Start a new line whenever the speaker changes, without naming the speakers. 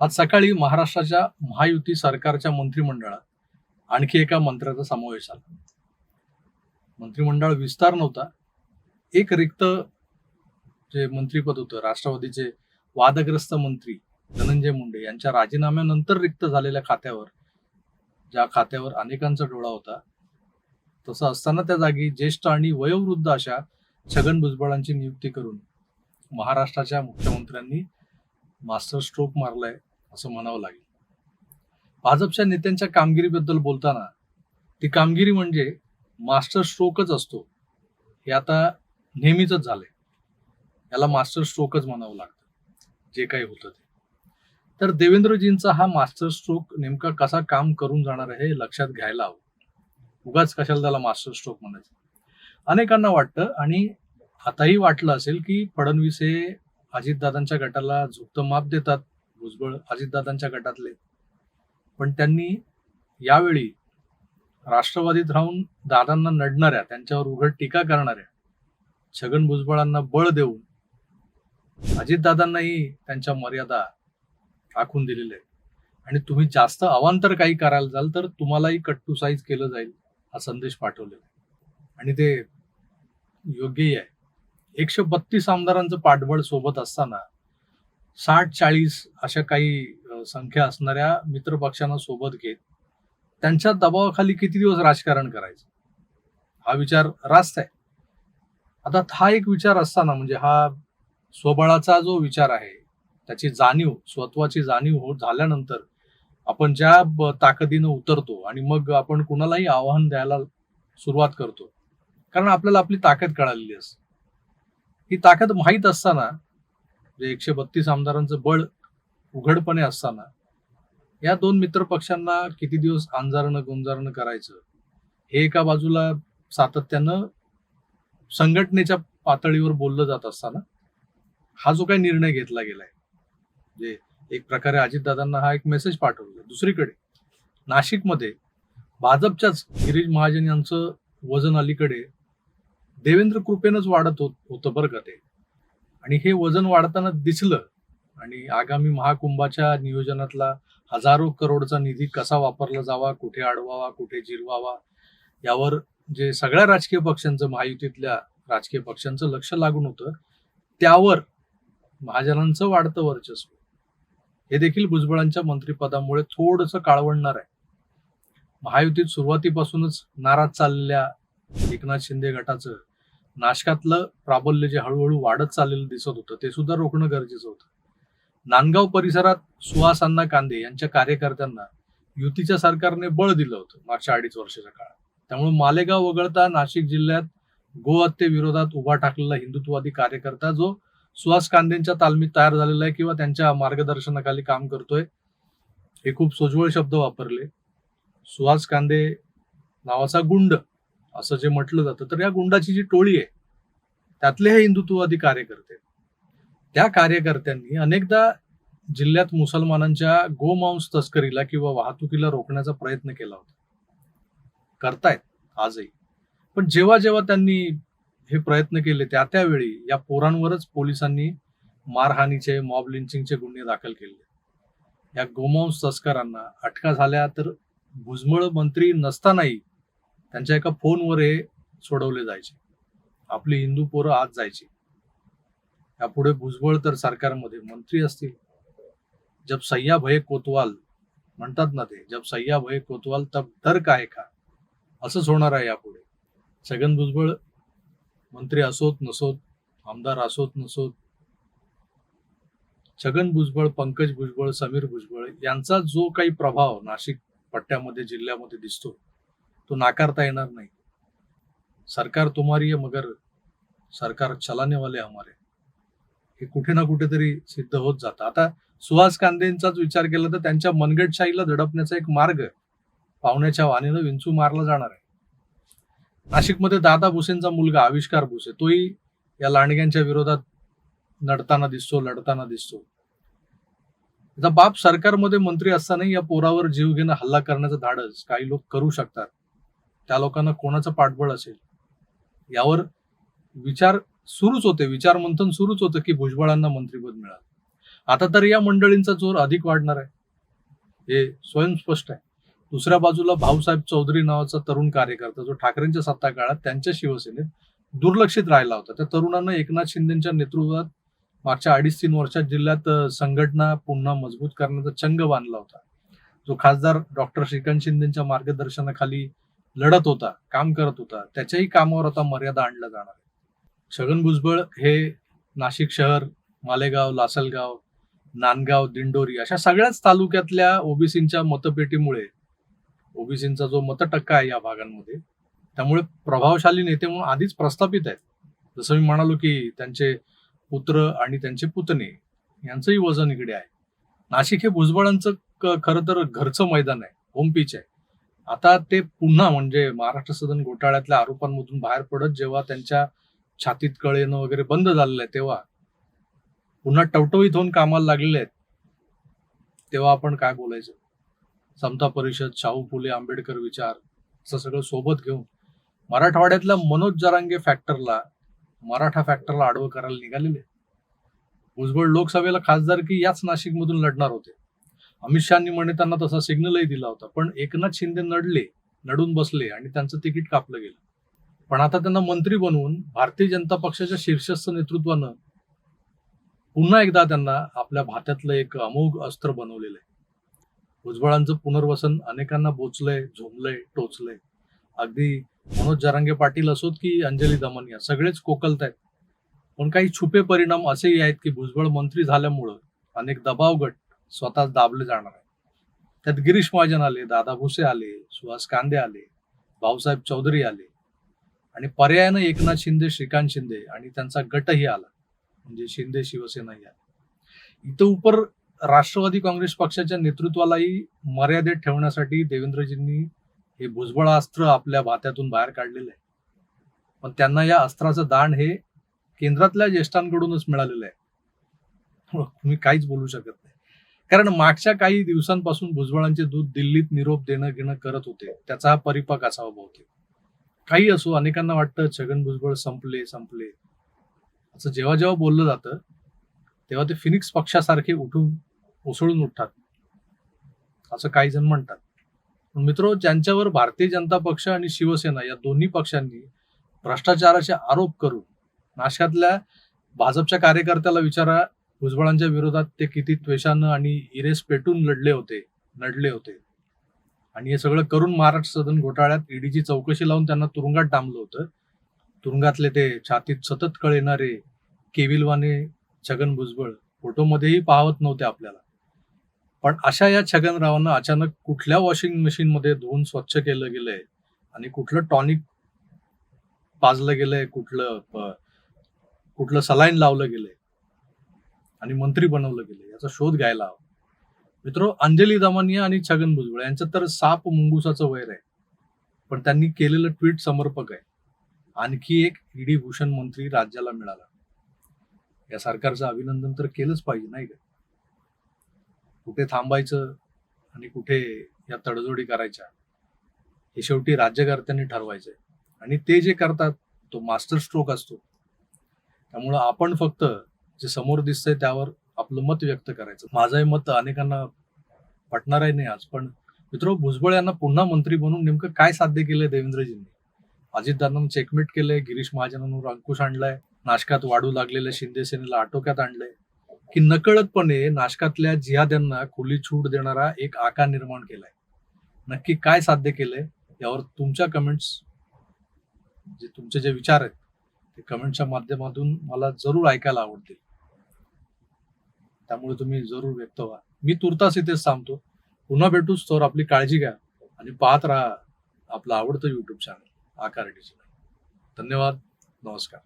आज सकाळी महाराष्ट्राच्या महायुती सरकारच्या मंत्रिमंडळात आणखी एका मंत्र्याचा समावेश आला मंत्रिमंडळ विस्तार नव्हता. एक रिक्त जे मंत्रीपद होतं राष्ट्रवादीचे वादग्रस्त मंत्री धनंजय मुंडे यांच्या राजीनाम्यानंतर रिक्त झालेल्या खात्यावर ज्या खात्यावर अनेकांचा डोळा होता तसं असताना त्या जागी ज्येष्ठ आणि वयोवृद्ध अशा छगन भुजबळांची नियुक्ती करून महाराष्ट्राच्या मुख्यमंत्र्यांनी मास्टर स्ट्रोक मारलाय असं म्हणावं लागेल. भाजपच्या नेत्यांच्या कामगिरीबद्दल बोलताना ती कामगिरी म्हणजे मास्टर स्ट्रोकच असतो. हे आता नेहमीच झालंय. याला मास्टर स्ट्रोकच म्हणावं लागतं. जे काही होतं ते. तर देवेंद्रजींचा हा मास्टर स्ट्रोक नेमका कसा काम करून जाणार आहे हे लक्षात घ्यायला हवं. उगाच कशाला त्याला मास्टर स्ट्रोक म्हणायचं? अनेकांना वाटतं आणि आताही वाटलं असेल की फडणवीस हे अजितदादांच्या गटाला झुकतं माप देतात भुजबळ अजितदादांच्या गटातले. पण त्यांनी यावेळी राष्ट्रवादीत राहून दादांना नडणाऱ्या त्यांच्यावर उघड टीका करणाऱ्या छगन भुजबळांना बळ देऊन अजितदादांनाही त्यांच्या मर्यादा आखून दिलेल्या आहेत. आणि तुम्ही जास्त अवांतर काही करायला जाल तर तुम्हालाही कट्टू साईज केलं जाईल हा संदेश पाठवलेला आहे. आणि ते योग्यही आहे. एकशे बत्तीस आमदारांचं पाठबळ सोबत असताना साठ चाळीस अशा काही संख्या असणाऱ्या मित्र पक्षांना सोबत घेत त्यांच्या दबावाखाली किती दिवस राजकारण करायचं? हा विचार रास्त आहे. आता हा एक विचार असताना म्हणजे हा स्वबळाचा जो विचार आहे त्याची जाणीव स्वत्वाची जाणीव हो झाल्यानंतर आपण ज्या ताकदीनं उतरतो आणि मग आपण कुणालाही आव्हान द्यायला सुरुवात करतो कारण आपल्याला आपली ताकद कळालेली असते. ही ताकद माहीत असताना जे एकशे बत्तीस आमदारांचं बळ उघडपणे असताना या दोन मित्र पक्षांना किती दिवस अंजारणं गुंजारणं करायचं? हे एका बाजूला सातत्यानं संघटनेच्या पातळीवर बोललं जात असताना हा जो काही निर्णय घेतला गेलाय जे एक प्रकारे अजितदादांना हा एक मेसेज पाठवला. दुसरीकडे नाशिकमध्ये भाजपच्याच गिरीश महाजन यांचं वजन अलीकडे देवेंद्र कृपेनंच वाढत होत होतं बरं का ते. आणि हे वजन वाढताना दिसलं आणि आगामी महाकुंभाच्या नियोजनातला हजारो करोडचा निधी कसा वापरला जावा कुठे अडवावा कुठे जिरवावा यावर जे सगळ्या राजकीय पक्षांचं महायुतीतल्या राजकीय पक्षांचं लक्ष लागून होतं त्यावर महाजनांचं वाढतं वर्चस्व. हे देखील भुजबळांच्या मंत्रिपदामुळे थोडंसं काळवणणार आहे. महायुतीत सुरुवातीपासूनच नाराज चाललेल्या एकनाथ शिंदे गटाचं नाशकातलं प्राबल्य जे हळूहळू वाढत चाललेलं दिसत होतं ते सुद्धा रोखणं गरजेचं होतं. नांदगाव परिसरात सुहास अण्णा कांदे यांच्या कार्यकर्त्यांना युतीच्या सरकारने बळ दिलं होतं मागच्या अडीच वर्षाच्या काळात. त्यामुळे मालेगाव वगळता नाशिक जिल्ह्यात गोहत्येविरोधात उभा टाकलेला हिंदुत्ववादी कार्यकर्ता जो सुहास कांदेंच्या तालमीत तयार झालेला आहे किंवा त्यांच्या मार्गदर्शनाखाली काम करतोय हे खूप सोज्वळ शब्द वापरले. सुहास कांदे नावाचा गुंड असं जे म्हटलं जातं तर या गुंडाची जी टोळी आहे त्यातले हे हिंदुत्ववादी कार्यकर्ते त्या कार्यकर्त्यांनी अनेकदा जिल्ह्यात मुसलमानांच्या गोमांस तस्करीला किंवा वाहतुकीला रोखण्याचा प्रयत्न केला होता. करतायत आजही. पण जेव्हा जेव्हा त्यांनी हे प्रयत्न केले त्या त्यावेळी या पोरांवरच पोलिसांनी मारहाणीचे मॉब लिंचिंगचे गुन्हे दाखल केले. या गोमांस तस्करांना अटका झाल्या तर भुजबळ मंत्री नसतानाही त्यांच्या एका फोनवर हे सोडवले जायचे. आपली हिंदू पोरं आत जायची. यापुढे भुजबळ तर सरकारमध्ये मंत्री असतील. जब सय्या भये कोतवाल म्हणतात ना ते जब सय्या भये कोतवाल तब डर काय का असंच होणार आहे यापुढे. छगन भुजबळ मंत्री असोत नसोत आमदार असोत नसोत छगन भुजबळ पंकज भुजबळ समीर भुजबळ यांचा जो काही प्रभाव नाशिक पट्ट्यामध्ये जिल्ह्यामध्ये दिसतो तो नाकारता येणार नाही. सरकार तुम्हारी है मगर सरकार चलाने वाले हमारे हे कुठे ना कुठेतरी सिद्ध होत जातं. आता सुहास कांदेंचाच विचार केला तर त्यांच्या मनगटशाहीला दडपण्याचा एक मार्ग पाहुण्याच्या वाणीनं विंचू मारला जाणार आहे. नाशिकमध्ये दादा भुसेंचा मुलगा आविष्कार भुसे तोही या लांडग्यांच्या विरोधात नडताना दिसतो लढताना दिसतो. त्याचा बाप सरकारमध्ये मंत्री असतानाही या पोरावर जीव घेणं हल्ला करण्याचं धाडस काही लोक करू शकतात. त्या लोकांना कोणाचं पाठबळ असेल? यावर विचार सुरूच होते. विचार मंथन सुरूच होतं की भुजबळांना मंत्रीपद मिळालं. आता तर या मंडळींचा जोर अधिक वाढणार आहे. हे स्वयंस्पष्ट आहे. दुसऱ्या बाजूला भाऊसाहेब चौधरी नावाचा तरुण कार्यकर्ता जो ठाकरेंच्या सत्ता काळात त्यांच्या शिवसेनेत दुर्लक्षित राहिला होता. त्या तरुणांना एकनाथ शिंदेच्या नेतृत्वात मागच्या अडीच तीन वर्षात जिल्ह्यात संघटना पुन्हा मजबूत करण्याचा चंग बांधला होता. जो खासदार डॉक्टर श्रीकांत शिंदेच्या मार्गदर्शनाखाली लढत होता काम करत होता त्याच्याही कामावर आता मर्यादा आणलं जाणार आहे छगन भुजबळ हे नाशिक शहर मालेगाव लासलगाव नांदगाव दिंडोरी अशा सगळ्याच तालुक्यातल्या ओबीसींच्या मतपेटीमुळे ओबीसींचा जो मतटक्का आहे या भागांमध्ये त्यामुळे प्रभावशाली नेते म्हणून आधीच प्रस्थापित आहेत. जसं मी म्हणालो की त्यांचे पुत्र आणि त्यांचे पुतणे यांचंही वजन इकडे आहे. नाशिक हे भुजबळांचं खरं तर घरचं मैदान आहे होम पिच आहे. आता ते पुन्हा म्हणजे महाराष्ट्र सदन घोटाळ्यातल्या आरोपांमधून बाहेर पडत जेव्हा त्यांच्या छातीत कळ येणं वगैरे बंद झालेलं आहे तेव्हा पुन्हा टवटवीत होऊन कामाला लागलेले आहेत तेव्हा आपण काय बोलायचं? समता परिषद शाहू फुले आंबेडकर विचार असं सगळं सोबत घेऊन मराठवाड्यातल्या मनोज जरांगे फॅक्टरला मराठा फॅक्टरला आडवं करायला निघालेले भुजबळ लोकसभेला खासदार की याच नाशिकमधून लढणार होते. अमित शहानी म्हणे त्यांना तसा सिग्नलही दिला होता. पण एकनाथ शिंदे नडले नडून बसले आणि त्यांचं तिकीट कापलं गेलं. पण आता त्यांना मंत्री बनवून भारतीय जनता पक्षाच्या शीर्षस्थ नेतृत्वानं पुन्हा एकदा त्यांना आपल्या भात्यातलं एक अमोघ अस्त्र बनवलेलं आहे. भुजबळांचं पुनर्वसन अनेकांना बोचलंय झोमलंय टोचलंय. अगदी मनोज जरांगे पाटील असोत की अंजली दमनिया सगळेच कोकलत आहेत. पण काही छुपे परिणाम असेही आहेत की भुजबळ मंत्री झाल्यामुळं अनेक दबाव गट स्वतःच दाबले जाणार आहे. त्यात गिरीश महाजन आले दादा भुसे आले सुहास कांदे आले भाऊसाहेब चौधरी आले. आणि पर्यायानं एकनाथ शिंदे श्रीकांत शिंदे आणि त्यांचा गटही आला. म्हणजे शिंदे शिवसेनाही आली. इथं उपर राष्ट्रवादी काँग्रेस पक्षाच्या नेतृत्वालाही मर्यादेत ठेवण्यासाठी देवेंद्रजींनी हे भुजबळ अस्त्र आपल्या भात्यातून बाहेर काढलेलं आहे. पण त्यांना या अस्त्राचं दाण हे केंद्रातल्या ज्येष्ठांकडूनच मिळालेलं आहे. तुम्ही काहीच बोलू शकत नाही. कारण मागच्या काही दिवसांपासून भुजबळांचे दूध दिल्लीत निरोप देणं घेणं करत होते. त्याचा हा परिपाक असावा बहुतेक. काही असो अनेकांना वाटतं छगन भुजबळ संपले संपले. असं जेव्हा जेव्हा बोललं जातं तेव्हा ते फिनिक्स पक्षासारखे उठून उसळून उठतात. असं काही जण म्हणतात. पण मित्र ज्यांच्यावर भारतीय जनता पक्ष आणि शिवसेना या दोन्ही पक्षांनी भ्रष्टाचाराचे आरोप करून नाशकातल्या भाजपच्या कार्यकर्त्याला विचारा भुजबळांच्या विरोधात ते किती त्वेषानं आणि इरेस पेटून लढले होते लढले होते. आणि हे सगळं करून महाराष्ट्र सदन घोटाळ्यात ईडीची चौकशी लावून त्यांना तुरुंगात डांबलं होतं. तुरुंगातले ते छातीत सतत कळ येणारे केविलवाने छगन भुजबळ फोटोमध्येही पाहत नव्हते आपल्याला. पण अशा या छगनरावांना अचानक कुठल्या वॉशिंग मशीन मध्ये धुवून स्वच्छ केलं गेलंय आणि कुठलं टॉनिक पाजलं गेलंय कुठलं कुठलं सलाईन लावलं गेलंय? आणि मंत्री बनवलं गेलं याचा शोध घ्यायला हवा. मित्र अंजली दामानिया आणि छगन भुजबळ यांचं तर साप मुंगुसाचं वैर आहे. पण त्यांनी केलेलं ट्विट समर्पक आहे. आणखी एक ईडी भूषण मंत्री राज्याला मिळाला. या सरकारचं अभिनंदन तर केलंच पाहिजे नाही का? कुठे थांबायचं आणि कुठे या तडजोडी करायच्या हे शेवटी राज्यकर्त्यांनी ठरवायचंय. आणि ते जे करतात तो मास्टर स्ट्रोक असतो. त्यामुळं आपण फक्त जे समोर दिसतंय त्यावर आपलं मत व्यक्त करायचं. माझं मत अनेकांना पटणारही नाही आज पण मित्र भुजबळ यांना पुन्हा मंत्री बनवून नेमकं काय साध्य केलंय देवेंद्रजींनी? अजितदादांना चेकमेट केलंय गिरीश महाजनांवर अंकुश आणलाय नाशकात वाढू लागलेल्या शिंदे सेनेला आटोक्यात आणलंय. की नकळतपणे नाशकातल्या जिहाद्यांना खुली छूट देणारा एक आकार निर्माण केलाय. नक्की काय साध्य केलंय यावर तुमच्या कमेंट्स जे तुमचे जे विचार आहेत ते कमेंटच्या माध्यमातून मला जरूर ऐकायला आवडतील. त्यामुळे तुम्ही जरूर व्यक्त व्हा. मी तुर्तास इथेच थांबतो पुन्हा भेटूच तर आपली काळजी घ्या आणि पाहत राहा आपलं आवडतं युट्यूब चॅनल आकार धन्यवाद नमस्कार.